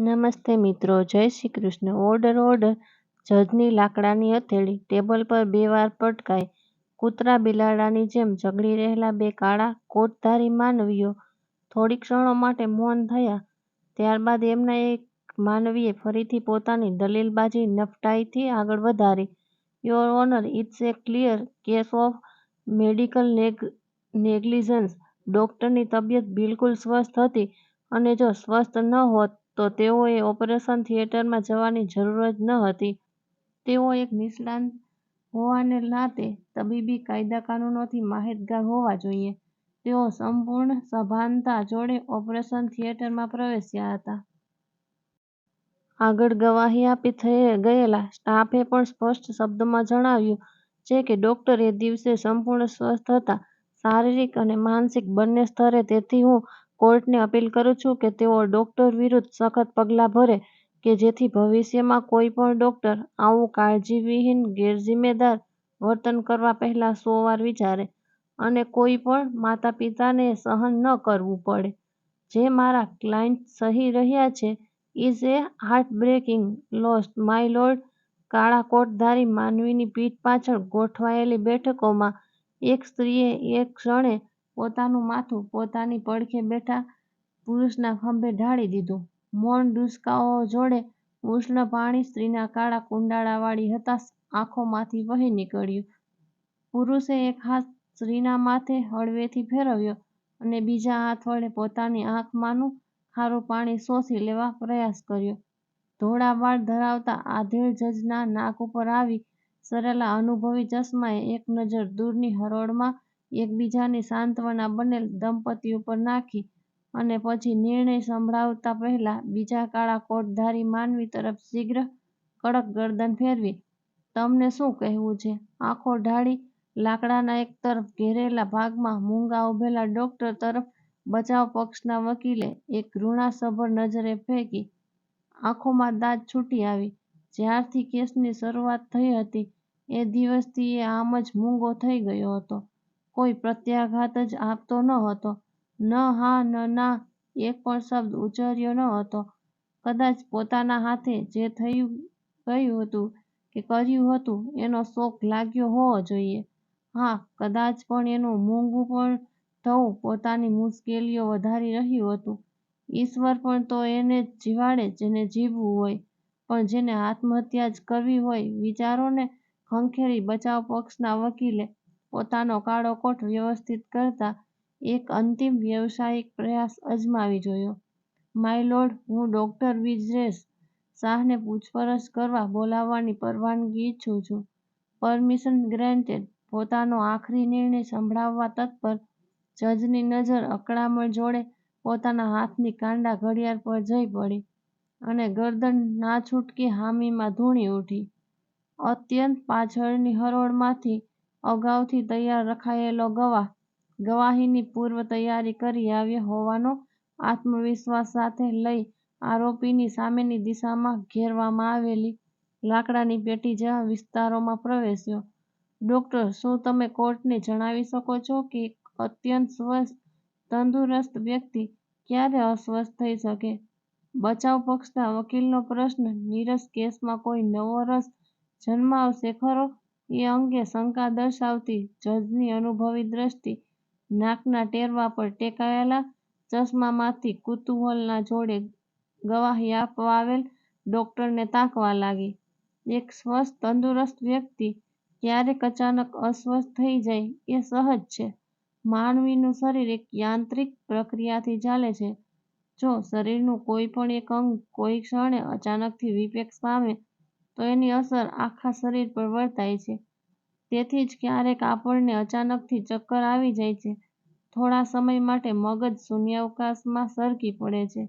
નમસ્તે મિત્રો, જય શ્રી કૃષ્ણ. Order order. જજની લાકડાની હથેળી, ટેબલ પર બે વાર પટકાઈ. કૂતરા બિલાડાની જેમ ઝઘડી રહેલા બે કાળા કોટધારી માનવીઓ થોડી ક્ષણો માટે મૌન થયા. ત્યારબાદ એમના એક માનવીએ ફરીથી પોતાની દલીલબાજી નફટાઈથી આગળ વધારી. Your honour, it's a clear case of medical neg, negligence. ડૉક્ટરની તબિયત બિલકુલ સ્વસ્થ હતી અને જો સ્વસ્થ ન હોત તો તેઓએ ઓપરેશન થિયેટરમાં જવાની જરૂર જ ન હતી. તેઓ એક નિષ્ણાત હોવાને નાતે તબીબી કાયદા કાનૂનોથી માહિતગાર હોવા જોઈએ. તેઓ સંપૂર્ણ સભાનતા જોડે ઓપરેશન થિયેટરમાં પ્રવેશ્યા હતા. આગળ ગવાહી આપી ગયેલા સ્ટાફે પણ સ્પષ્ટ શબ્દોમાં જણાવ્યું છે કે ડોક્ટર એ દિવસે સંપૂર્ણ સ્વસ્થ હતા. શારીરિક અને માનસિક બંને સ્તરે તેથી હું કોર્ટને અપીલ કરું છું કે તેઓ ડોક્ટર વિરુદ્ધ સખત પગલાં ભરે કે જેથી ભવિષ્યમાં કોઈ પણ ડોક્ટર આવું કાળજીવિહીન ગેરજિમ્મેદાર વર્તન કરવા પહેલા સો વાર વિચારે અને કોઈ પણ માતાપિતાને સહન ન કરવું પડે. જે મારા ક્લાયન્ટ સહી રહ્યા છે is a heartbreaking loss my lord. કાળા કોટધારી માનવીની પીઠ પાછળ ગોઠવાયેલી બેઠકોમાં એક સ્ત્રીએ એક ક્ષણે પોતાનું માથું પોતાની પડખે બેઠા પુરુષના ખંભે ઢાળી દીધું. મૌન ડુસકાઓ જોડે ઉષ્ણ પાણી સ્ત્રીના કાળા કુંડાળાવાળી હતાશ આંખોમાંથી વહી નીકળ્યું. પુરુષે એક હાથ સ્ત્રીના માથે હળવેથી ફેરવ્યો અને બીજા હાથ વડે પોતાની આંખમાંનું ખારું પાણી શોષી લેવા પ્રયાસ કર્યો. ધોળા વાળ ધરાવતા આધેડ જજના નાક ઉપર આવી સરેલા અનુભવી ચશ્માએ એક નજર દૂરની હરોળમાં એકબીજાની સાંત્વના બનેલ દંપતી ઉપર નાખી અને પછી નિર્ણય સંભળાવતા પહેલા બીજા કાળા કોટધારી માનવી તરફ શીઘ્ર કડક ગરદન ફેરવી, તમને શું કહેવું છે? આંખો ઢાળી, લાકડાના એક તરફ ઘેરેલા ભાગમાં મૂંગા ઉભેલા ડોક્ટર તરફ બચાવ પક્ષના વકીલે એક ઘૃણાસભર નજરે ફેંકી, આંખોમાં દાંત છૂટી આવી. જ્યારથી કેસની શરૂઆત થઈ હતી, એ દિવસથી એ આમ જ મૂંગો થઈ ગયો હતો. કોઈ પ્રત્યાઘાત જ આપતો ન હતો. ન, હા, ન, ના, એક પણ શબ્દ ઉચ્ચર્યો ન હતો. કદાચ પોતાના હાથે જે થયું, ગયું હતું કે કર્યું હતું, એનો શોક લાગ્યો હોવો જોઈએ. હા, કદાચ પણ એનું મૂંગું પણ થવું પોતાની મુશ્કેલીઓ વધારી રહ્યું હતું. ઈશ્વર પણ તો એને જ જીવાડે જેને જીવવું હોય, પણ જેને આત્મહત્યા જ કરવી હોય, વિચારોને ખંખેરી બચાવ પક્ષના વકીલે પોતાનો કાળો કોટ વ્યવસ્થિત કરતા એક અંતિમ વ્યવસાયિક પ્રયાસ અજમાવી જોયો. માય લોર્ડ, હું ડોક્ટર બ્રિજેશ શાહને પૂછપરછ કરવા બોલાવવાની પરવાનગી ઈચ્છું છું. Permission granted. પોતાનો આખરી નિર્ણય સંભળાવવા તત્પર જજની નજર અકળામણ જોડે પોતાના હાથની કાંડા ઘડિયાળ પર જઈ પડી અને ગરદન નાછૂટકી હામીમાં ધૂણી ઉઠી. અત્યંત પાછળની હરોળમાંથી અગાઉથી તૈયાર રખાયેલો ગવાહ, ગવાહીની પૂર્વ તૈયારી કરી આવ્યો હોવાનો આત્મવિશ્વાસ સાથે લઈ આરોપીની સામેની દિશામાં ઘેરવામાં આવેલી લાકડાની પેટી જેવા વિસ્તારોમાં પ્રવેશ્યો. ડોક્ટર, શું તમે કોર્ટને જણાવી શકો છો કે અત્યંત સ્વસ્થ, તંદુરસ્ત વ્યક્તિ ક્યારે અસ્વસ્થ થઈ શકે? બચાવ પક્ષના વકીલનો પ્રશ્ન, નીરસ કેસમાં કોઈ નવો રસ જન્માવશે ખરો? એ અંગે શંકા દર્શાવતી જજની અનુભવી દ્રષ્ટિ નાકના ટેરવા પર ટેકાયેલા ચશ્મામાંથી કુતૂહલના જોડે ગવાહી આપવા આવેલ ડોક્ટરને તાકવા લાગી. એક સ્વસ્થ, તંદુરસ્ત વ્યક્તિ ક્યારેક અચાનક અસ્વસ્થ થઈ જાય એ સહજ છે. માનવીનું શરીર એક યાંત્રિક પ્રક્રિયાથી ચાલે છે. જો શરીરનું કોઈ પણ એક અંગ કોઈ ક્ષણે અચાનકથી વિપેક્ષ પામે તો એની અસર આખા શરીર પર વર્તાય છે. તેથી જ ક્યારેક આપણને અચાનકથી ચક્કર આવી જાય છે. થોડા સમય માટે મગજ શૂન્યાવકાશમાં સરકી પડે છે.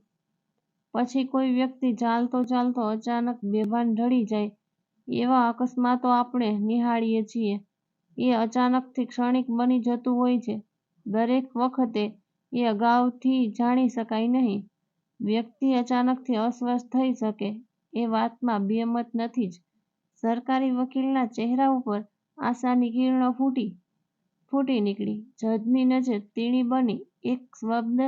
પછી કોઈ વ્યક્તિ ચાલતો ચાલતો અચાનક બેભાન ઢળી જાય. એવા અકસ્માતો આપણે નિહાળીએ છીએ. એ અચાનકથી ક્ષણિક બની જતું હોય છે. દરેક વખતે એ અગાઉથી જાણી શકાય નહીં. વ્યક્તિ અચાનકથી અસ્વસ્થ થઈ શકે. એ વાતમાં બેમત નથી જ. સરકારી વકીલના ચહેરા ઉપર આશાની કિરણો ફૂટી ફૂટી નીકળી. જજની નજર તીણી બની, એક શબ્દ,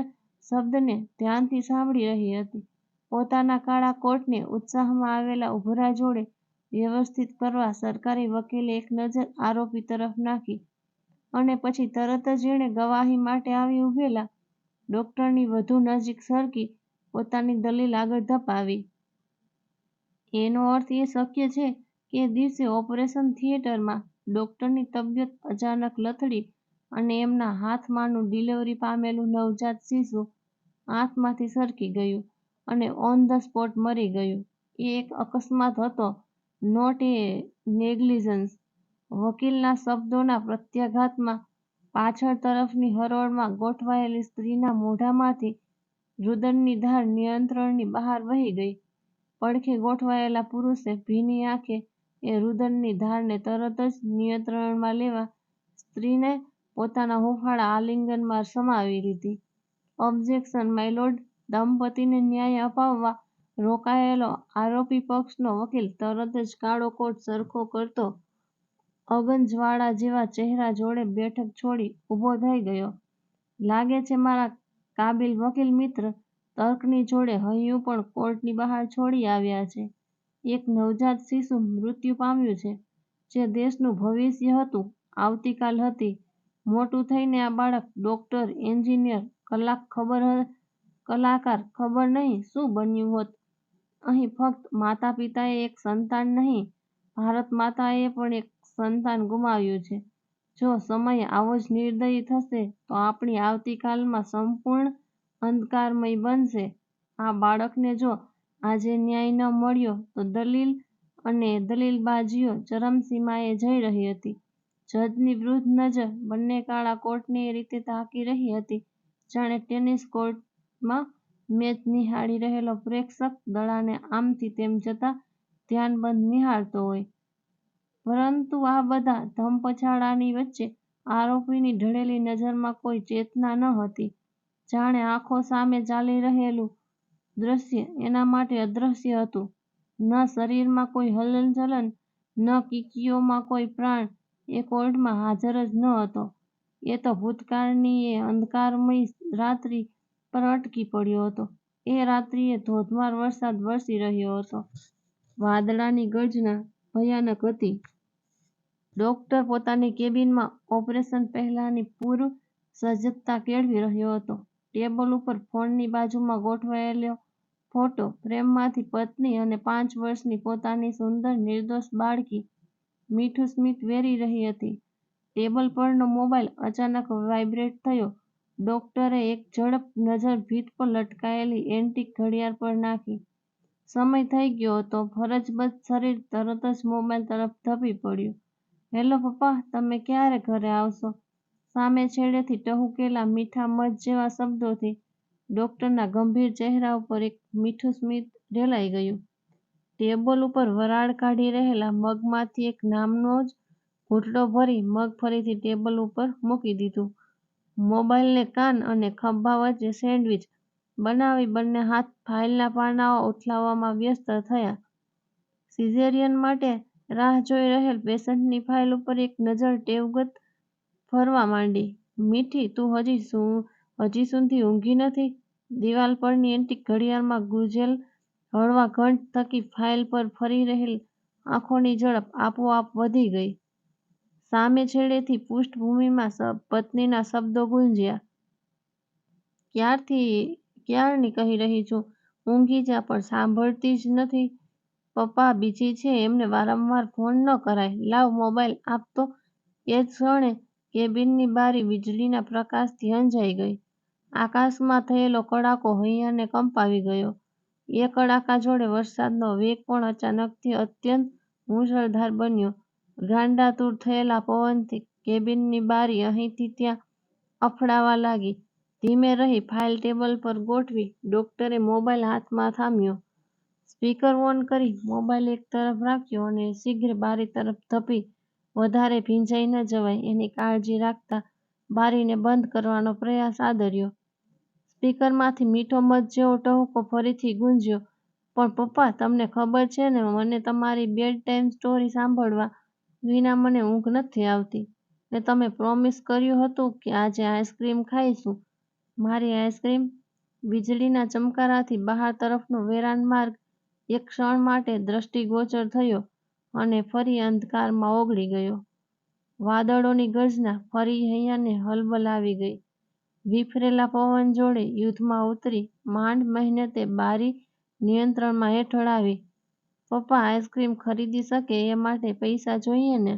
શબ્દને ધ્યાનથી સાંભળી રહી હતી. પોતાના કાળા કોટને ઉત્સાહમાં આવેલા ઉભરા જોડે વ્યવસ્થિત કરવા સરકારી વકીલે એક નજર આરોપી તરફ નાખી અને પછી તરત જ એણે ગવાહી માટે આવી ઊભેલા ડોક્ટરની વધુ નજીક સરકી પોતાની દલીલ આગળ ધપાવી. એનો અર્થ એ શક્ય છે કે દિવસે ઓપરેશન થિયેટરમાં ડોક્ટરની તબિયત અચાનક લથડી અને એમના હાથમાંનું ડિલિવરી પામેલું નવજાત શિશુ હાથમાંથી સરકી ગયું અને ઓન ધ સ્પોટ મરી ગયું. એ એક અકસ્માત હતો, નોટ એ નેગ્લિજન્સ. વકીલના શબ્દોના પ્રત્યાઘાતમાં પાછળ તરફની હરોળમાં ગોઠવાયેલી સ્ત્રીના મોઢામાંથી રુદનની ધાર નિયંત્રણની બહાર વહી ગઈ. પડખે ગોઠવાયેલા પુરુષે ભીની આંખે એ રુદનની ધારને તરત જ નિયંત્રણમાં લેવા સ્ત્રીને પોતાના હૂંફાળા આલિંગનમાં સમાવી લીધી. ઓબ્જેક્શન, માયલોર્ડ. દંપતીને ન્યાય અપાવવા રોકાયેલો આરોપી પક્ષનો વકીલ તરત જ કાળો કોટ સરખો કરતો અગનજવાળા જેવા ચહેરા જોડે બેઠક છોડી ઊભો થઈ ગયો. લાગે છે મારા કાબિલ વકીલ મિત્ર તર્કની જોડે હૈયું પણ કોર્ટની બહાર છોડી આવ્યા છે. એક નવજાત શિશુ મૃત્યુ પામ્યું છે, જે દેશનું ભવિષ્ય હતું, આવતીકાલ હતી. મોટું થઈને આ બાળક ડોક્ટર, એન્જિનિયર, કલાક ખબર કલાકાર ખબર નહીં શું બન્યું હોત. અહીં ફક્ત માતા-પિતાએ એક સંતાન નહીં, ભારત માતાએ પણ એક સંતાન ગુમાવ્યું છે. જો સમય આવો જ નિર્દયી થશે તો આપણી આવતીકાલમાં સંપૂર્ણ અંધકારમય બનશે. આ બાળકને જો આજે ન્યાય ન મળ્યો, તો દલીલ અને દલીલબાજીઓ ચરમસીમાએ જઈ રહી હતી. જજની વૃદ્ધ નજર બંને કાળા કોર્ટને એ રીતે તાકી રહી હતી, જાણે ટેનિસ કોર્ટમાં મેચ નિહાળી રહેલો પ્રેક્ષક દડાને આમથી તેમ જતા ધ્યાનબંધ નિહાળતો હોય. પરંતુ આ બધા ધમપછાડાની વચ્ચે આરોપીની ઢળેલી નજરમાં કોઈ ચેતના ન હતી. જાણે આંખો સામે ચાલી રહેલું દૃશ્ય એના માટે અદૃશ્ય હતું. ન શરીરમાં કોઈ હલનચલન, ન કીકીઓમાં કોઈ પ્રાણ. એ કોર્ટમાં હાજર જ ન હતો. એ તો ભૂતકાળની એ અંધકારમય રાત્રિ પર અટકી પડ્યો હતો. એ રાત્રિએ ધોધમાર વરસાદ વરસી રહ્યો હતો. વાદળાની ગર્જના ભયાનક હતી. ડોક્ટર પોતાની કેબિનમાં ઓપરેશન પહેલાની પૂર્વ સજ્જતા કેળવી રહ્યો હતો. ટેબલ ઉપર ફોનની બાજુમાં ગોઠવાયેલો ફોટો ફ્રેમમાંથી પત્ની અને પાંચ વર્ષની પોતાની સુંદર નિર્દોષ બાળકી મીઠું સ્મિત વેરી રહી હતી. ટેબલ પરનો મોબાઈલ અચાનક વાઇબ્રેટ થયો. ડોક્ટરે એક ઝડપ નજર ભીત પર લટકાયેલી એન્ટિક ઘડિયાળ પર નાખી. સમય થઈ ગયો હતો. ફરજબદ્ધ શરીર તરત જ મોબાઈલ તરફ ધપી પડ્યું. હેલો પપ્પા, તમે ક્યારે ઘરે આવશો? સામે છેડેથી ટહુકેલા મીઠા મધ જેવા શબ્દોથી ડોક્ટરના ગંભીર ચહેરા ઉપર એક મીઠું સ્મિત ઢેલાઈ ગયું. ટેબલ ઉપર વરાળ કાઢી રહેલા મગમાંથી એક નામનો જ ઘૂંટડો ભરી મગ ફરીથી ટેબલ ઉપર મૂકી દીધું. મોબાઈલને કાન અને ખભા વચ્ચે સેન્ડવિચ બનાવી બંને હાથ ફાઇલના પાનાઓ ઉથલાવવામાં વ્યસ્ત થયા. સિઝેરિયન માટે રાહ જોઈ રહેલ પેશન્ટની ફાઇલ ઉપર એક નજર ટેવગત ફરવા માંડી. મીઠી, તું હજી સુધી ઊંઘી નથી? દિવાલ પરની એન્ટી ઘડિયાળમાં ગુજેલ હળવા ઘંટ થકી ફાઇલ પર ફરી રહેલ આંખોની ઝડપ આપોઆપ વધી ગઈ. સામે છેડેથી પૃષ્ઠભૂમિમાં પત્નીના શબ્દો ગુંજ્યા. ક્યારથી ક્યારની કહી રહી છું, ઊંઘી જા પણ સાંભળતી જ નથી. પપ્પા બીજી છે એમને વારંવાર ફોન ન કરાય. લાવ મોબાઈલ આપતો એ ક્ષણે કેબિનની બારી વીજળીના પ્રકાશથી અંજાઈ ગઈ. આકાશમાં થયેલો કડાકો હૈયાને કંપાવી ગયો. એ કડાકા જોડે વરસાદનો વેગ પણ અચાનકથી અત્યંત મૂશળધાર બન્યો. ગાંડાતૂર થયેલા પવનથી કેબિનની બારી અહીંથી ત્યાં અફડાવા લાગી. ધીમે રહી ફાઇલ ટેબલ પર ગોઠવી ડોક્ટરે મોબાઈલ હાથમાં થામ્યો. સ્પીકર ઓન કરી મોબાઈલ એક તરફ રાખ્યો અને શીઘ્ર બારી તરફ ધપી વધારે ભીંજાઈ ન જવાય એની કાળજી રાખતા બારીને બંધ કરવાનો પ્રયાસ આદર્યો. સ્પીકરમાંથી મીઠો મધ જેવો ટહુકો ફરીથી ગુંજ્યો. પણ પપ્પા, તમને ખબર છે ને મને તમારી બેડ ટાઈમ સ્ટોરી સાંભળવા વિના મને ઊંઘ નથી આવતી. ને તમે પ્રોમિસ કર્યું હતું કે આજે આઈસ્ક્રીમ ખાઈશું. મારી આઈસ્ક્રીમ? વીજળીના ચમકારાથી બહાર તરફનો વેરાન માર્ગ એક ક્ષણ માટે દ્રષ્ટિગોચર થયો અને ફરી અંધકારમાં ઓગળી ગયો. વાદળોની ગર્જના ફરી હૈયાને હલબલાવી ગઈ. વિફરેલા પવન જોડે યુદ્ધમાં ઉતરી માંડ મહેનતે બારી નિયંત્રણમાં હેઠળ આવી. પપ્પા આઈસ્ક્રીમ ખરીદી શકે એ માટે પૈસા જોઈએ ને?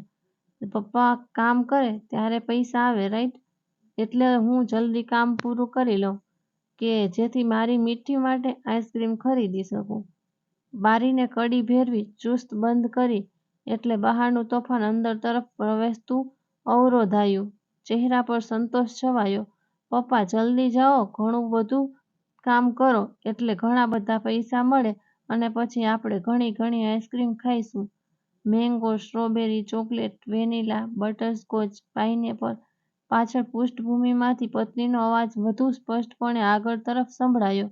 પપ્પા કામ કરે ત્યારે પૈસા આવે, રાઈટ? એટલે હું જલ્દી કામ પૂરું કરી લઉં કે જેથી મારી મીઠી માટે આઈસ્ક્રીમ ખરીદી શકું. બારીને કડી ભેરવી ચુસ્ત બંધ કરી એટલે બહારનું તોફાન અંદર તરફ પ્રવેશતું અવરોધાયું. ચહેરા પર સંતોષ છવાયો. પપ્પા જલ્દી જાઓ ઘણું બધું કામ કરો એટલે ઘણા બધા પૈસા મળે અને પછી આપણે ઘણી ઘણી ice cream ખાઈશું. Mango, strawberry, chocolate, vanilla, butterscotch, pineapple પાછળ પૃષ્ઠભૂમિમાંથી પત્નીનો અવાજ વધુ સ્પષ્ટપણે આગળ તરફ સંભળાયો.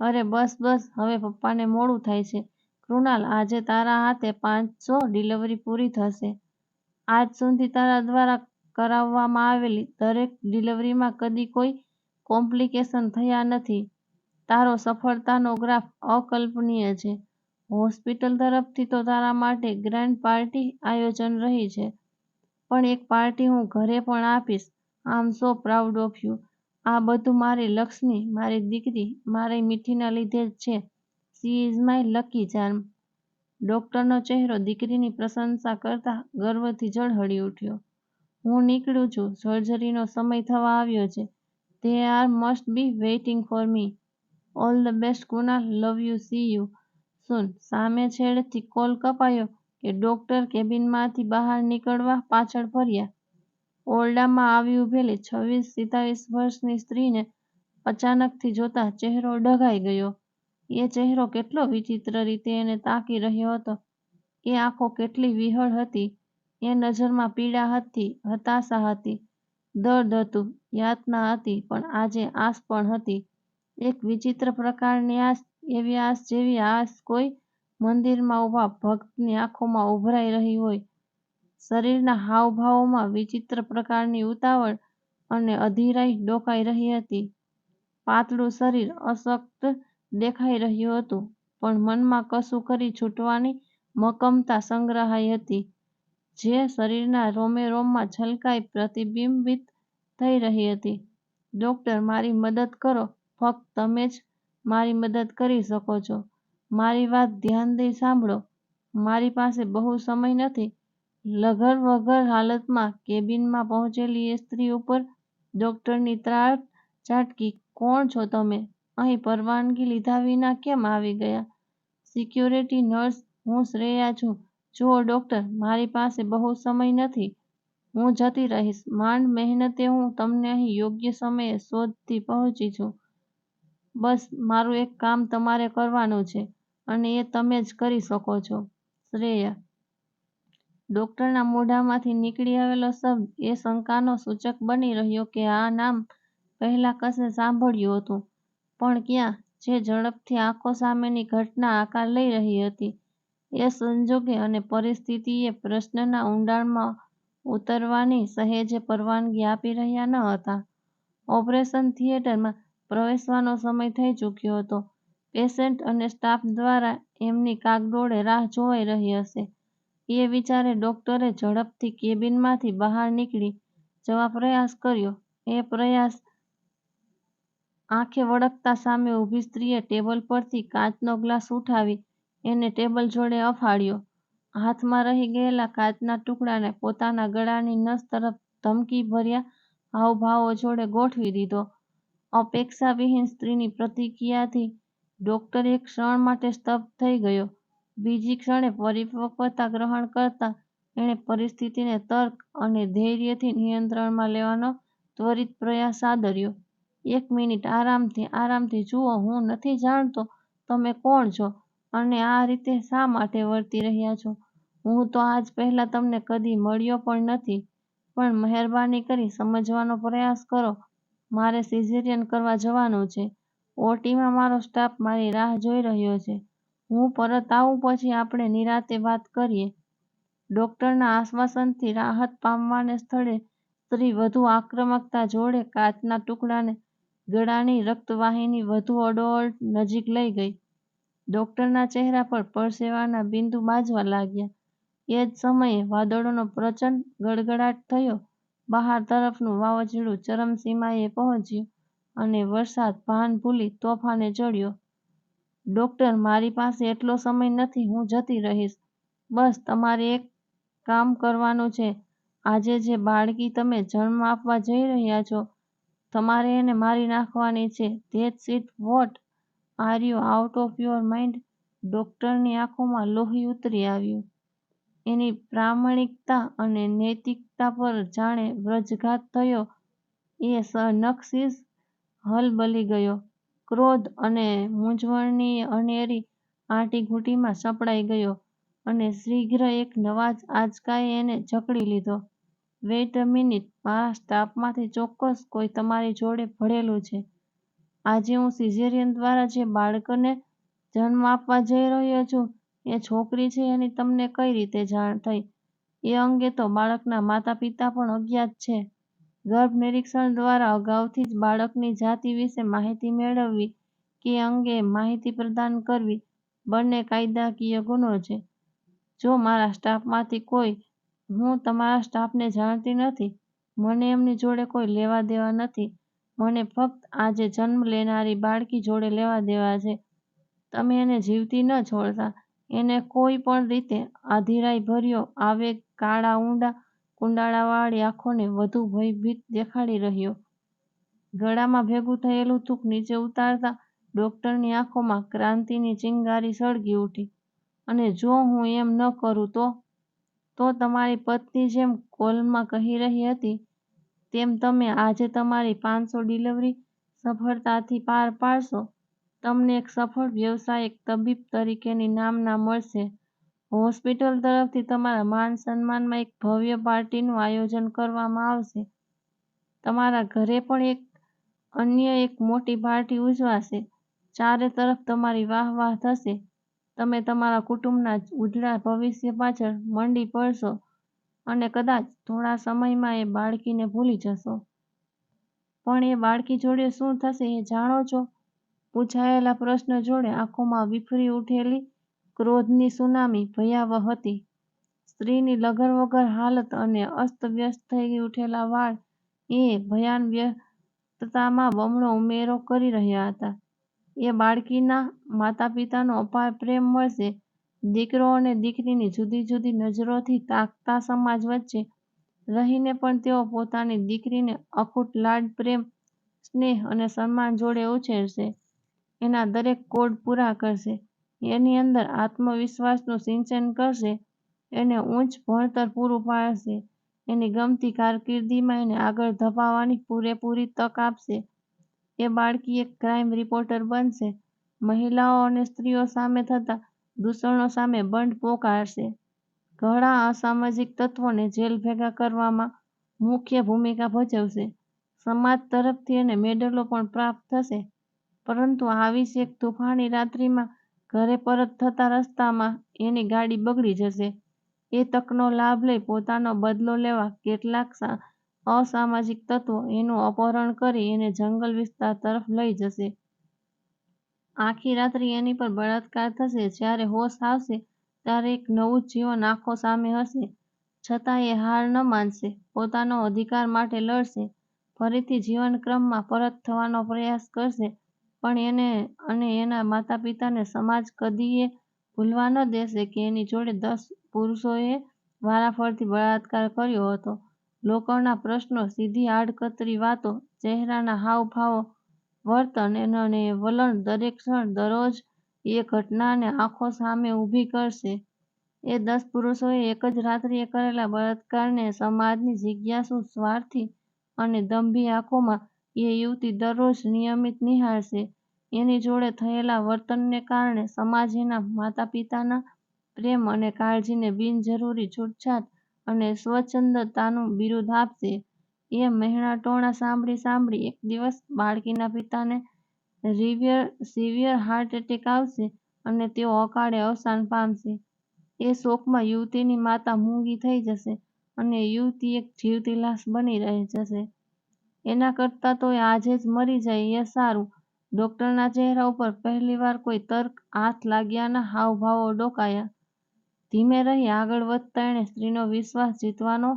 અરે બસ બસ હવે પપ્પાને મોડું થાય છે. કૃણાલ, આજે તારા હાથે પાંચસો ડિલિવરી પૂરી થશે. આજ સુધી તારા દ્વારા કરાવવામાં આવેલી દરેક ડિલિવરીમાં કદી કોઈ કોમ્પ્લિકેશન થયા નથી. તારો સફળતાનો ગ્રાફ અકલ્પનીય છે. હોસ્પિટલ તરફથી તો તારા માટે ગ્રાન્ડ પાર્ટી આયોજન રહી છે. પણ એક પાર્ટી હું ઘરે પણ આપીશ. આમ સો પ્રાઉડ ઓફ યુ. આ બધું મારી લક્ષ્મી, મારી દીકરી, મારી મીઠીના લીધે જ છે. She is my lucky charm. ડૉક્ટરનો ચહેરો દીકરીની પ્રશંસા કરતા ગર્વથી ઝળહળી ઉઠ્યો. હું નીકળું છું સર્જરીનો સમય થવા આવ્યો છે. They are must be waiting for me. All the best કુના love you see you soon સામે છેડેથી કોલ કપાયો કે ડોક્ટર કેબિનમાંથી બહાર નીકળવા પાછળ ફર્યા. ઓરડામાં આવી ઊભેલી છવ્વીસ-સિત્તાવીસ વર્ષની સ્ત્રીને અચાનકથી જોતા ચહેરો ડઘાઈ ગયો. એ ચહેરો કેટલો વિચિત્ર રીતે એને તાકી રહ્યો હતો. એ આંખો કેટલી વિહળ હતી. એ નજરમાં પીડા હતી, હતાશા હતી, દર્દ હતું, યાતના હતી પણ આજે આસ પણ હતી. એક વિચિત્ર પ્રકારની આસ એવી આસ જેવી આસ કોઈ મંદિરમાં ઊભા ભક્તની આંખોમાં ઉભરાઈ રહી હોય. શરીરના હાવભાવોમાં વિચિત્ર પ્રકારની ઉતાવળ અને અધીરાઈ ડોકાઈ રહી હતી. પાતળું શરીર અશક્ત દેખાઈ રહ્યું હતું, પણ મનમાં કશું કરી છૂટવાની મક્કમતા સંગ્રહાઈ હતી, જે શરીરના રોમે-રોમમાં છલકાઈ પ્રતિબિંબિત થઈ રહી હતી. ડોક્ટર, મારી મદદ કરો ફક્ત તમે જ મારી મદદ કરી શકો છો. મારી વાત ધ્યાન દઈ સાંભળો. મારી પાસે બહુ સમય નથી. લઘર-વઘર હાલતમાં કેબિનમાં પહોંચેલી એ સ્ત્રી ઉપર ડોક્ટરની ત્રાટ ઝાટકી, કોણ છો તમે? અહીં પરવાનગી લીધા વિના કેમ આવી ગયા? સિક્યોરિટી નર્સ હું શ્રેયા છું. જુઓ ડોક્ટર મારી પાસે બહુ સમય નથી. હું જતી રહીશ. માંડ મહેનતે હું તમને અહીં યોગ્ય સમયે શોધતી પહોંચી છું. બસ મારું એક કામ તમારે કરવાનું છે અને એ તમે જ કરી શકો છો. શ્રેયા. ડોક્ટરના મોઢામાંથી નીકળી આવેલો શબ્દ એ શંકાનો સૂચક બની રહ્યો કે આ નામ પહેલાં કશે સાંભળ્યું હતું. પણ ક્યાં? જે ઝડપથી આંખો સામેની ઘટના આકાર લઈ રહી હતી. એ સંજોગે અને પરિસ્થિતિએ પ્રશ્નના ઊંડાણમાં ઉતરવાની સહેજે પરવાનગી આપી રહ્યા ન હતા. ઓપરેશન થિયેટરમાં પ્રવેશવાનો સમય થઈ ચૂક્યો હતો. પેશન્ટ અને સ્ટાફ દ્વારા એમની કાગડોળે રાહ જોવાઈ રહી હશે એ વિચારે ડોક્ટરે ઝડપથી કેબિનમાંથી બહાર નીકળી જવા પ્રયાસ કર્યો. એ પ્રયાસ આંખે વળગતાં સામે ઊભી સ્ત્રીએ ટેબલ પરથી કાચનો ગ્લાસ ઉઠાવી એને ટેબલ જોડે અફાડ્યો. હાથમાં રહી ગયેલા કાચના ટુકડાને પોતાના ગળાની નસ તરફ ધમકીભર્યા હાવભાવો જોડે ગોઠવી દીધો. અપેક્ષાવિહીન સ્ત્રીની પ્રતિક્રિયાથી ડોક્ટર એક ક્ષણ માટે સ્તબ્ધ થઈ ગયો. બીજી ક્ષણે પરિપક્વતા ગ્રહણ કરતાં એણે પરિસ્થિતિને તર્ક અને ધૈર્યથી નિયંત્રણમાં લેવાનો ત્વરિત પ્રયાસ આદર્યો. એક મિનિટ, આરામથી આરામથી જુઓ, હું નથી જાણતો તમે કોણ છો અને આ રીતે શા માટે વર્તી રહ્યા છો. હું તો આજ પહેલાં તમને કદી મળ્યો પણ નથી. પણ મહેરબાની કરી સમજવાનો પ્રયાસ કરો. મારે સિઝેરિયન કરવા જવાનું છે. ઓટીમાં મારો સ્ટાફ મારી રાહ જોઈ રહ્યો છે. હું પરત આવું પછી આપણે નિરાંતે વાત કરીએ. ડોક્ટરના આશ્વાસનથી રાહત પામવાને સ્થળે સ્ત્રી વધુ આક્રમકતા જોડે કાચના ટુકડાને ગળાની રક્તવાહિની વધુ અડોઅડ નજીક લઈ ગઈ. ડોક્ટરના ચહેરા પર પરસેવાના બિંદુ બાજવા લાગ્યા. એ જ સમયે વાદળોનો પ્રચંડ ગડગડાટ થયો. બહાર તરફનું વાવાઝોડું ચરમસીમાએ પહોંચ્યું અને વરસાદ ભાન ભૂલી તોફાને ચડ્યો. "ડોક્ટર, મારી પાસે એટલો સમય નથી. હું જતી રહીશ. બસ તમારે એક કામ કરવાનું છે. આજે જે બાળકી તમે જન્મ આપવા જઈ રહ્યા છો, તમારે એને મારી નાખવાની છે. That's it what? Are you out of your mind?" ડૉક્ટરની આંખોમાં લોહી ઉતરી આવ્યું. એની પ્રામાણિકતા અને નૈતિકતા પર જાણે વ્રજઘાત થયો. એ નખશીશ હલબલી ગયો. ક્રોધ અને મૂંઝવણની અનેરી આંટીઘૂંટીમાં સપડાઈ ગયો અને શીઘ્ર એક નવા જ આંચકાએ એને જકડી લીધો. "Wait a minute. મારા સ્ટાફમાંથી ચોક્કસ કોઈ તમારી જોડે ભળેલું છે. આજે હું સિઝેરિયન દ્વારા જે બાળકને જન્મ આપવા જઈ રહ્યો છું, એ છોકરી છે એની તમને કઈ રીતે જાણ થઈ? એ અંગે તો બાળકના માતા-પિતા પણ અજ્ઞાત છે. ગર્ભનિરીક્ષણ દ્વારા અગાઉથી જ બાળકની જાતિ વિશે માહિતી મેળવવી કે અંગે માહિતી પ્રદાન કરવી બંને કાયદાકીય ગુનો છે. જો મારા સ્ટાફમાંથી કોઈ હું તમારા સ્ટાફને જાણતી નથી. મને એમની જોડે કોઈ લેવા-દેવા નથી. મને ફક્ત આજે જન્મ લેનારી બાળકી જોડે લેવા-દેવા છે. તમે એને જીવતી ન છોડતા." એને કોઈ પણ રીતે અધીરાઈભર્યો આવેગ કાળા ઊંડા કુંડાળાવાળી આંખોને વધુ ભયભીત દેખાડી રહ્યો. ગળામાં ભેગું થયેલું થૂંક નીચે ઉતારતા ડોક્ટરની આંખોમાં ક્રાંતિની ચિનગારી સળગી ઉઠી. "અને જો હું એમ ન કરું તો?" "તો તમારી પત્ની જેમ કોલમાં કહી રહી હતી, તેમ તમે આજે તમારી પાંચસો ડિલિવરી સફળતાથી પાર પાડશો. તમને એક સફળ વ્યાવસાયિક તબીબ તરીકેની નામના મળશે. હોસ્પિટલ તરફથી તમારા માન-સન્માનમાં એક ભવ્ય પાર્ટીનું આયોજન કરવામાં આવશે. તમારા ઘરે પણ એક અન્ય એક મોટી પાર્ટી ઉજવાશે. ચારે તરફ તમારી વાહ-વાહ થશે. તમે તમારા કુટુંબના ઉજળા ભવિષ્ય પાછળ મંડી પડશો અને કદાચ થોડા સમયમાં એ બાળકીને ભૂલી જશો. પણ એ બાળકી જોડે શું થશે એ જાણો છો?" પૂછાયેલા પ્રશ્ન જોડે આંખોમાં વિફરી ઉઠેલી ક્રોધની સુનામી ભયાવહ હતી. સ્ત્રીની લગર-વગર હાલત અને અસ્તવ્યસ્ત થઈ ઉઠેલા વાળ એ ભયાન વ્યસ્તતામાં બમણો ઉમેરો કરી રહ્યા હતા. એ બાળકીના માતા-પિતાનો અપાર પ્રેમ મળશે. દીકરો અને દીકરીની જુદી-જુદી નજરોથી તાકતા સમાજ વચ્ચે રહીને પણ તેઓ પોતાની દીકરીને અખૂટ લાડ, પ્રેમ, સ્નેહ અને સન્માન જોડે ઉછેરશે. એના દરેક કોડ પૂરા કરશે. એની અંદર આત્મવિશ્વાસનું સિંચન કરશે. એને ઉચ્ચ ભણતર પૂરું પાડશે. એની ગમતી કારકિર્દીમાં એને આગળ ધપાવવાની પૂરેપૂરી તક આપશે. એ બાળકી એક ક્રાઈમ રિપોર્ટર બનશે. મહિલાઓ અને સ્ત્રીઓ સામે થતા દૂષણો સામે બંડ પોકારશે. ઘણા અસામાજિક તત્વોને જેલભેગા કરવામાં મુખ્ય ભૂમિકા ભજવશે. સમાજ તરફથી એને મેડલો પણ પ્રાપ્ત થશે. પરંતુ આવી જ એક તુફાની રાત્રિમાં ઘરે પરત થતા રસ્તામાં એની ગાડી બગડી જશે. એ તકનો લાભ લઈ પોતાનો બદલો લેવા કેટલાક અસામાજિક તત્વો એનું અપહરણ કરી એને જંગલ વિસ્તાર તરફ લઈ જશે. આખી રાત્રિ એની પર બળાત્કાર થશે. જ્યારે હોશ આવશે, ત્યારે એક નવું જીવન આંખો સામે હશે. છતાં એ હાર ન માનશે. પોતાનો અધિકાર માટે લડશે. ફરીથી જીવનક્રમમાં પરત થવાનો પ્રયાસ કરશે. પણ એને અને એના માતા-પિતાને સમાજ કદીએ ભૂલવા ન દેશે કે એની જોડે દસ પુરુષોએ વારાફરતી બળાત્કાર કર્યો હતો. લોકોના પ્રશ્નો, સીધી આડકતરી વાતો, ચહેરાના હાવભાવ, વર્તન અને વલણ દરેક ક્ષણ દરરોજ એ ઘટનાને આંખો સામે ઊભી કરશે. એ દસ પુરુષોએ એક જ રાત્રિએ કરેલા બળાત્કારને સમાજની જિજ્ઞાસુ, સ્વાર્થી અને દંભી આંખોમાં એ યુવતી દરરોજ નિયમિત નિહાળશે. એની જોડે થયેલા વર્તનને કારણે સમાજ એના માતા-પિતાના પ્રેમ અને કાળજીને બિનજરૂરી છૂટછાટ અને સ્વચ્છંદતાનું બિરુદ આપશે. એ મહેણાટોણા સાંભળી સાંભળી એક દિવસ બાળકીના પિતાને સિવિયર હાર્ટ એટેક આવશે અને તેઓ અકાળે અવસાન પામશે. એ શોકમાં યુવતીની માતા મૂંગી થઈ જશે અને યુવતી એક જીવતી લાશ બની રહી જશે. એના કરતાં તો એ આજે જ મરી જાય એ સારું. ડોક્ટરના ચહેરા ઉપર પહેલીવાર કોઈ તર્ક હાથ લાગ્યાના હાવભાવો ડોકાયા. ધીમે રહી આગળ વધતા એણે સ્ત્રીનો વિશ્વાસ જીતવાનો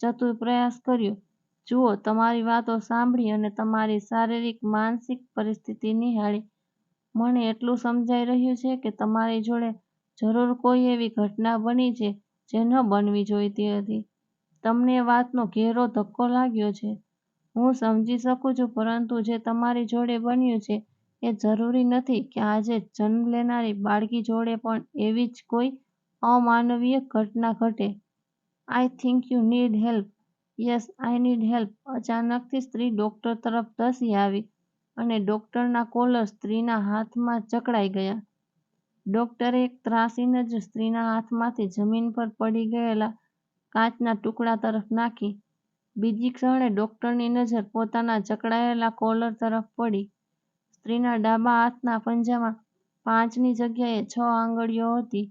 ચતુર પ્રયાસ કર્યો. જુઓ, તમારી વાતો સાંભળી અને તમારી શારીરિક, માનસિક પરિસ્થિતિ નિહાળી. મને એટલું સમજાઈ રહ્યું છે કે તમારી જોડે જરૂર કોઈ એવી ઘટના બની છે જે ન બનવી જોઈતી હતી. તમને એ વાતનો ઘેરો ધક્કો લાગ્યો છે. હું સમજી શકું છું, પરંતુ જે તમારી જોડે બન્યું છે એ જરૂરી નથી કે આજે જન્મ લેનારી બાળકી જોડે પણ એવી જ કોઈ અમાનવીય ઘટના ઘટે. I think you need help yes I need help અચાનકથી સ્ત્રી ડોક્ટર તરફ ધસી આવી અને ડોક્ટરના કોલર સ્ત્રીના હાથમાં જકડાઈ ગયા. ડોક્ટરે એક ત્રાસીને જ સ્ત્રીના હાથમાંથી જમીન પર પડી ગયેલા કાચના ટુકડા તરફ નાખી બીજી ક્ષણે ડોક્ટરની નજર પોતાના જકડાયેલા કોલર તરફ પડી. સ્ત્રીના ડાબા હાથના પંજામાં પાંચની જગ્યાએ છ આંગળીઓ હતી.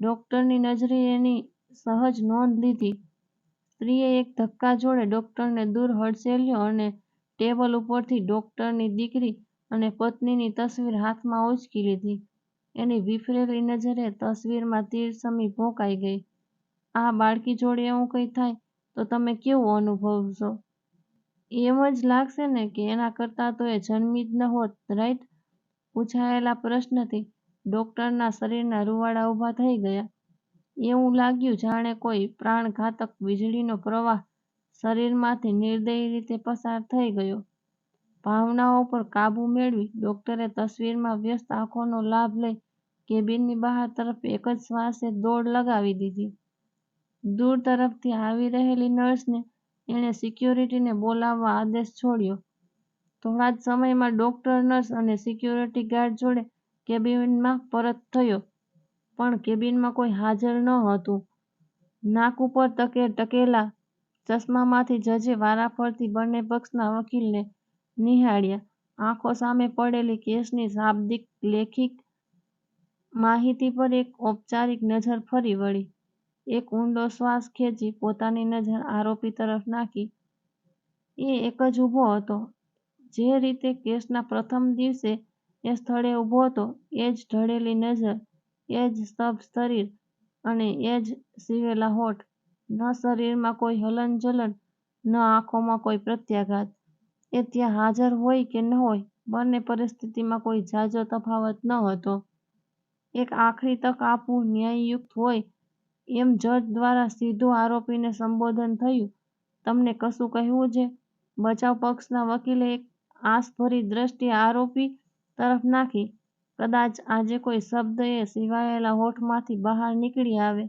ડોક્ટરની નજરે એની સહજ નોંધ લીધી. સ્ત્રીએ એક ધક્કા જોડે ડોક્ટરને દૂર હડસેલ્યો અને ટેબલ ઉપરથી ડોક્ટરની દીકરી અને પત્નીની તસવીર હાથમાં ઉંચકી લીધી. એની વિફરેલી નજરે તસવીરમાં તીરસમી ભોંકાઈ ગઈ. આ બાળકી જોડે એવું કંઈ થાય તો તમે કેવું અનુભવશો એમ જ લાગશે ને કે એના કરતાં તો એ જન્મી જ ન હોત રાઈટ પૂછાયેલા પ્રશ્નથી ડૉક્ટરના શરીરના રૂવાડા ઊભા થઈ ગયા. એવું લાગ્યું જાણે કોઈ પ્રાણઘાતક વીજળીનો પ્રવાહ શરીરમાંથી નિર્દયી રીતે પસાર થઈ ગયો. ભાવનાઓ પર કાબૂ મેળવી ડૉક્ટરે તસવીરમાં વ્યસ્ત આંખોનો લાભ લઈ કેબિનની બહાર તરફ એક જ શ્વાસે દોડ લગાવી દીધી. દૂર તરફથી આવી રહેલી નર્સને એણે સિક્યોરિટીને બોલાવવા આદેશ છોડ્યો. થોડા જ સમયમાં ડોક્ટર, નર્સ અને સિક્યોરિટી ગાર્ડ જોડે કેબિનમાં પરત થયો, પણ કેબિનમાં કોઈ હાજર ન હતું. નાક ઉપર તકે ટકેલા ચશ્મામાંથી જજે વારાફરતી બંને પક્ષના વકીલને નિહાળ્યા. આંખો સામે પડેલી કેસની શાબ્દિક, લેખિક માહિતી પર એક ઔપચારિક નજર ફરી વળી. એક ઊંડો શ્વાસ ખેંચી પોતાની નજર આરોપી તરફ નાખી. એ એક જ ઊભો હતો. જે રીતે કેસના પ્રથમ દિવસે એ સ્થળે ઊભો હતો, એ જ ઢળેલી નજર, એ જ સ્તબ્ધ શરીર અને એ જ સીવેલા હોઠ. ન શરીરમાં કોઈ હલનચલન, ન આંખોમાં કોઈ પ્રત્યાઘાત. એ ત્યાં હાજર હોય કે ન હોય, બંને પરિસ્થિતિમાં કોઈ ઝાઝો તફાવત ન હતો. એક આખરી તક આપવું ન્યાયયુક્ત હોય એમ જજ દ્વારા સીધું આરોપીને સંબોધન થયું. તમને કશું કહેવું છે? બચાવ પક્ષના વકીલે એક આસભરી દ્રષ્ટિ આરોપી તરફ નાખી. કદાચ આજે કોઈ શબ્દ એ સિવાયેલા હોઠમાંથી બહાર નીકળી આવે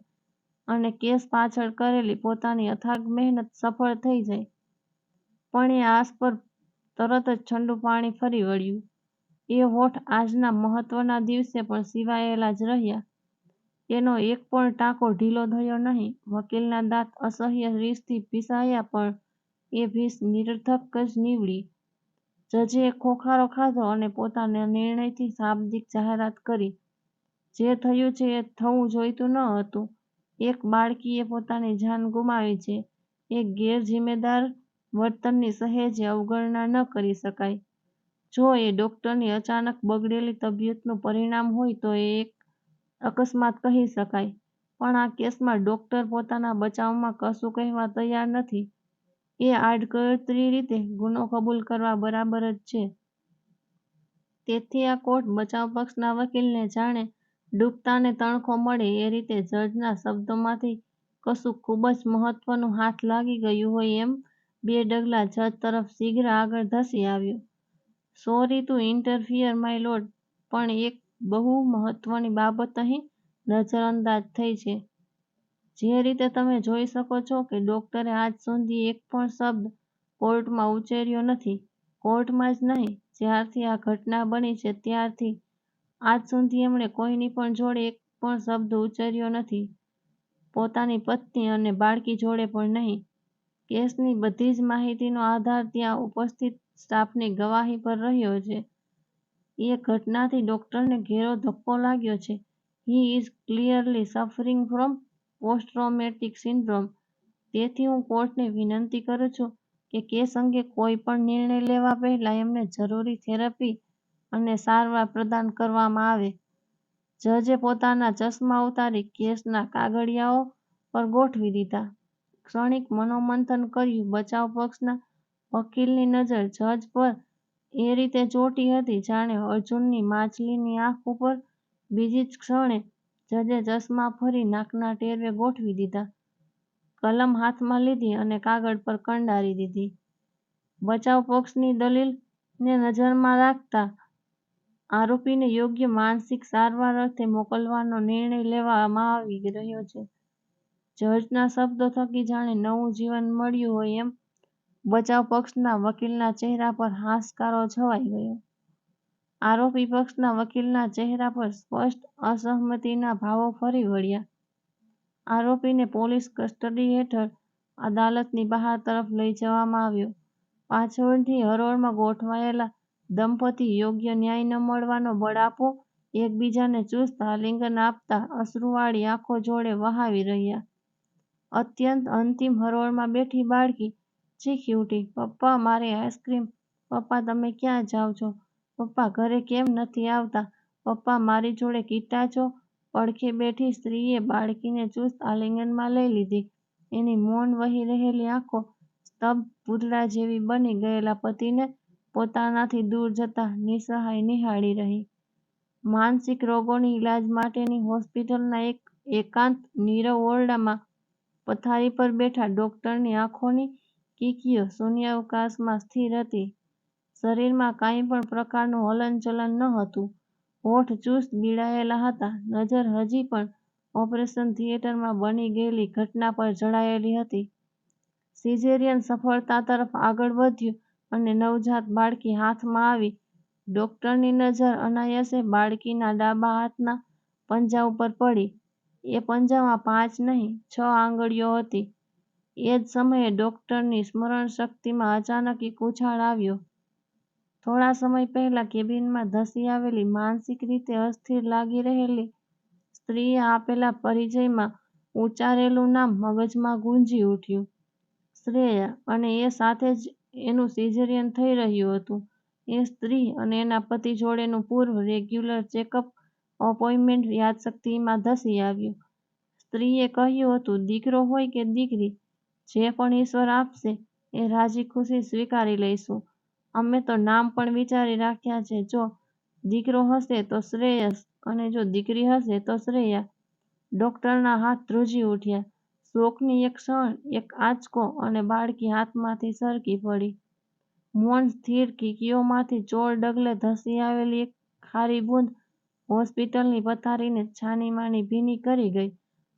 અને કેસ પાછળ કરેલી પોતાની અથાગ મહેનત સફળ થઈ જાય. પણ એ આસ પર તરત જ ઠંડુ પાણી ફરી વળ્યું. એ હોઠ આજના મહત્વના દિવસે પણ સિવાયેલા જ રહ્યા. એનો એક પણ ટાંકો ઢીલો થયો નહીં. વકીલના દાંત અસહ્ય રીસથી ભીસાયા પણ એ ભીસ નિરર્થક જ નીવડી. જજે ખોખારો ખાધો અને પોતાના નિર્ણયથી શાબ્દિક જાહેરાત કરી. જે થયું છે એ થવું જોઈતું ન હતું. એક બાળકીએ પોતાની જાન ગુમાવી છે. એ ગેરજિમ્મેદાર વર્તનની સહેજે અવગણના ન કરી શકાય. જો એ ડોક્ટરની અચાનક બગડેલી તબિયતનું પરિણામ હોય તો એ એક અકસ્માત કહી શકાય. પણ આ કેસમાં ડોક્ટર પોતાના બચાવમાં કશું કહેવા તૈયાર નથી. એ આડકતરી રીતે ગુનો કબૂલ કરવા બરાબર જ છે. તેથી આ કોર્ટ બચાવ પક્ષના વકીલને જાણે ડૂબતાને તણખો મળે એ રીતે જજના શબ્દોમાંથી કશું ખૂબ જ મહત્વનું હાથ લાગી ગયું હોય એમ બે ડગલા જજ તરફ શીઘ્ર આગળ ધસી આવ્યો. Sorry to interfere, my lord, પણ એક બહુ મહત્વની બાબત અહીં નજરઅંદાજ થઈ છે. જે રીતે તમે જોઈ શકો છો કે ડોક્ટરે આજ સુધી એક પણ શબ્દ કોર્ટમાં ઉચ્ચાર્યો નથી. કોર્ટમાં જ નહીં, જ્યારથી આ ઘટના બની છે ત્યારથી. આજ સુધી એમણે કોઈની પણ જોડે એક પણ શબ્દ ઉચ્ચાર્યો નથી. પોતાની પત્ની અને બાળકી જોડે પણ નહીં. કેસની બધી જ માહિતીનો આધાર ત્યાં ઉપસ્થિત સ્ટાફની ગવાહી પર રહ્યો છે. એ ઘટનાથી ડોક્ટરને ઘેરો ધક્કો લાગ્યો છે he is clearly suffering from post traumatic syndrome તેથી હું કોર્ટને વિનંતી કરું છું કે કેસ અંગે કોઈ પણ નિર્ણય લેવા પહેલા એમને જરૂરી થેરપી અને સારવાર પ્રદાન કરવામાં આવે. જજે પોતાના ચશ્મા ઉતારી કેસના કાગળિયાઓ પર ગોઠવી દીધા. ક્ષણિક મનોમંથન કર્યું બચાવ પક્ષના વકીલની નજર જજ પર એ રીતે ચોંટી હતી જાણે અર્જુનની માછલીની આંખ ઉપર. બીજી જ ક્ષણે જજે ચશ્મા ફરી નાકના ટેરવે ગોઠવી દીધા, કલમ હાથમાં લીધી અને કાગળ પર કંડારી દીધી. બચાવ પક્ષની દલીલને નજરમાં રાખતા આરોપીને યોગ્ય માનસિક સારવાર અર્થે મોકલવાનો નિર્ણય લેવામાં આવી રહ્યો છે. જજના શબ્દો થકી જાણે નવું જીવન મળ્યું હોય એમ બચાવ પક્ષના વકીલના ચહેરા પર હાશકારો છવાઈ ગયો. આરોપી પક્ષના વકીલના ચહેરા પર સ્પષ્ટ અસહમતિના ભાવો ફરી વળ્યા. આરોપીને પોલીસ કસ્ટડી હેઠળ અદાલતની બહાર તરફ લઈ જવામાં આવ્યો. પાછળથી હરોળમાં ગોઠવાયેલા દંપતી યોગ્ય ન્યાય ન મળવાનો બળાપો એકબીજાને ચુસ્ત આલિંગન આપતા અશ્રુવાળી આંખો જોડે વહાવી રહ્યા. અત્યંત અંતિમ હરોળમાં બેઠી બાળકી ચીખી ઉઠી, પપ્પા મારે આઈસ્ક્રીમ, પપ્પા તમે ક્યાં જાવ છો, પપ્પા ઘરે કેમ નથી આવતા, પપ્પા મારી જોડે કીટા છો. પડખે બેઠી સ્ત્રીએ બાળકીને ચુસ્ત આલિંગનમાં લઈ લીધી. એની મૌન વહી રહેલી આંખો સ્તબ્ધ પૂતળા જેવી બની ગયેલા પતિને પોતાનાથી દૂર જતા નિસહાય નિહાળી રહી. માનસિક રોગોની ઈલાજ માટેની હોસ્પિટલના એક એકાંત નીરવ ઓરડામાં પથારી પર બેઠા ડોક્ટરની આંખોની કીકીઓ શૂન્યાવકાશમાં સ્થિર હતી. શરીરમાં કાંઈ પણ પ્રકારનું હલનચલન નહોતું. હોઠ ચુસ્ત બીડાયેલા હતા. નજર હજી પણ ઓપરેશન થિયેટરમાં બની ગયેલી ઘટના પર જડાયેલી હતી. સિઝેરિયન સફળતા તરફ આગળ વધ્યું અને નવજાત બાળકી હાથમાં આવી. ડોક્ટરની નજર અનાયાસે બાળકીના ડાબા હાથના પંજા ઉપર પડી. એ પંજામાં પાંચ નહીં, છ આંગળીઓ હતી. એ જ સમયે ડોક્ટરની સ્મરણશક્તિમાં અચાનક એક ઉછાળ આવ્યો. થોડા સમય પહેલાં કેબિનમાં ધસી આવેલી માનસિક રીતે અસ્થિર લાગી રહેલી સ્ત્રીએ આપેલા પરિચયમાં ઉચ્ચારેલું નામ મગજમાં ગુંજી ઉઠ્યું, શ્રેયા અને એ સાથે જ એનું સિઝેરિયન થઈ રહ્યું હતું. એ સ્ત્રી અને એના પતિ જોડેનું પૂર્વ રેગ્યુલર ચેકઅપ અપોઇન્ટમેન્ટ યાદશક્તિમાં ધસી આવ્યું. સ્ત્રીએ કહ્યું હતું, દીકરો હોય કે દીકરી, જે પણ ઈશ્વર આપશે એ રાજી ખુશી સ્વીકારી લઈશું. અમે તો નામ પણ વિચારી રાખ્યા છે, જો દીકરો હશે તો શ્રેયસ અને જો દીકરી હશે તો શ્રેયા. ડોક્ટરના હાથ ધ્રુજી ઉઠ્યા. શોકની એક ક્ષણ, એક આંચકો અને બાળકી હાથમાંથી સરકી પડી. મૌન સ્થિર કીકીઓમાંથી ચોર ડગલે ધસી આવેલી એક ખારી બૂંદ હોસ્પિટલની પથારીને છાનીમાની ભીની કરી ગઈ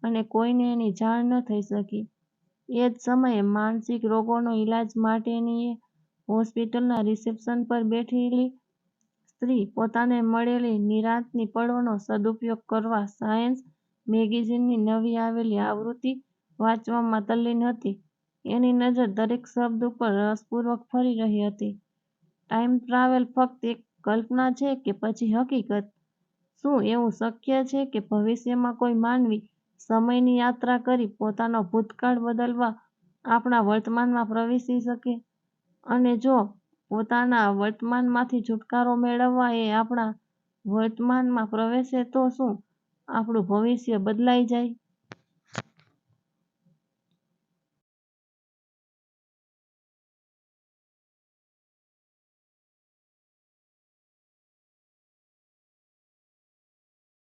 અને કોઈને એની જાણ ન થઈ શકી. એ જ સમયે માનસિક રોગોનો ઈલાજ માટેની હોસ્પિટલના રિસેપ્શન પર બેઠેલી સ્ત્રી પોતાને મળેલી નિરાંતની પળોનો સદુપયોગ કરવા સાયન્સ મેગેઝિનની નવી આવેલી આવૃત્તિ વાંચવામાં તલ્લીન હતી. એની નજર દરેક શબ્દ ઉપર રસપૂર્વક ફરી રહી હતી. ટાઈમ ટ્રાવેલ ફક્ત એક કલ્પના છે કે પછી હકીકત? શું એવું શક્ય છે કે ભવિષ્યમાં કોઈ માનવી સમયની યાત્રા કરી પોતાનો ભૂતકાળ બદલવા આપણા વર્તમાનમાં પ્રવેશી શકે? અને જો પોતાના વર્તમાનમાંથી છુટકારો મેળવવા એ આપણા વર્તમાનમાં પ્રવેશે તો શું આપણું ભવિષ્ય બદલાઈ જાય?